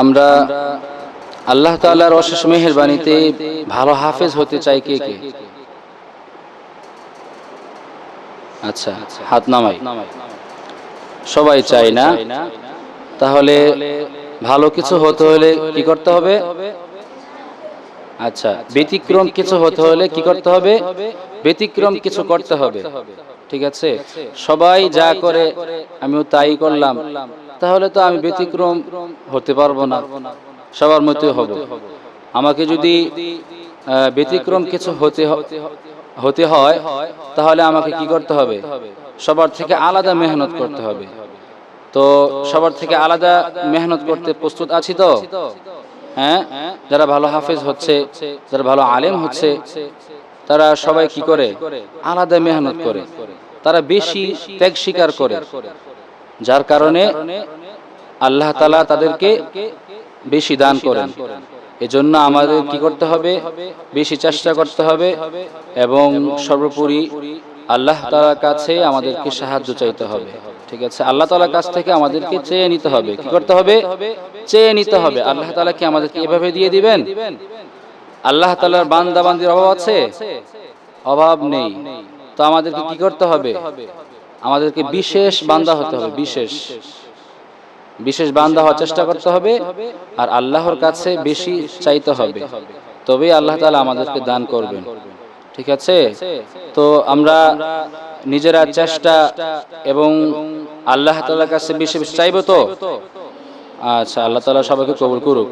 আমরা আল্লাহ তাআলার অশেষ মেহেরবানিতে ভালো হাফেজ হতে চাই কে কে? আচ্ছা হাত নামাই। সবাই চাই না? তাহলে ভালো কিছু হতে হলে কি করতে হবে? আচ্ছা ব্যতিক্রম কিছু হতে হলে কি করতে হবে? ব্যতিক্রম কিছু করতে হবে। ঠিক আছে? সবাই যা করে, আমিও তাই করলাম। তাহলে তো আমি ব্যতিক্রম হতে পারব না। সবার মতোই হব। আমাকে যদি ব্যতিক্রম কিছু হতে হতে হয়, তাহলে আমাকে কি করতে হবে? সবার থেকে আলাদা মেহনত করতে হবে। তো সবার থেকে আলাদা মেহনত করতে প্রস্তুত আছি তো? হ্যাঁ? যারা ভালো হাফেজ হচ্ছে, যারা ভালো আলেম হচ্ছে, তারা সবাই কি করে? আলাদা মেহনত করে। তারা বেশি ত্যাগ স্বীকার করে। যার কারণে আল্লাহ তালা তাদেরকে বেশি দান করেন। এজন্য আমাদের কি করতে হবে? বেশি চেষ্টা করতে হবে এবং সর্বোপরি আল্লাহ তালার কাছে আমাদেরকে সাহায্য চাইতে হবে। ঠিক আছে? আল্লাহ তালার কাছ থেকে আমাদেরকে চেয়ে নিতে হবে। কি করতে হবে? চেয়ে নিতে হবে। আল্লাহ তালা কি আমাদেরকে এভাবে দিয়ে দিবেন? আল্লাহ তালার বান্দা বান্দির অভাব আছে? অভাব নেই। তো আমাদেরকে কি করতে হবে? আমাদেরকে বিশেষ বান্দা হতে হবে বিশেষ। বিশেষ। বান্দা হওয়ার চেষ্টা করতে হবে আর আল্লাহর কাছে বেশি চাইতে হবে। তবেই আল্লাহ তালা আমাদেরকে দান করবেন। ঠিক আছে? তো আমরা নিজেরা চেষ্টা এবং আল্লাহ তাআলার কাছে বেশি বেশি চাইব তো? আচ্ছা আল্লাহ তালা সবাইকে কবুল করুক।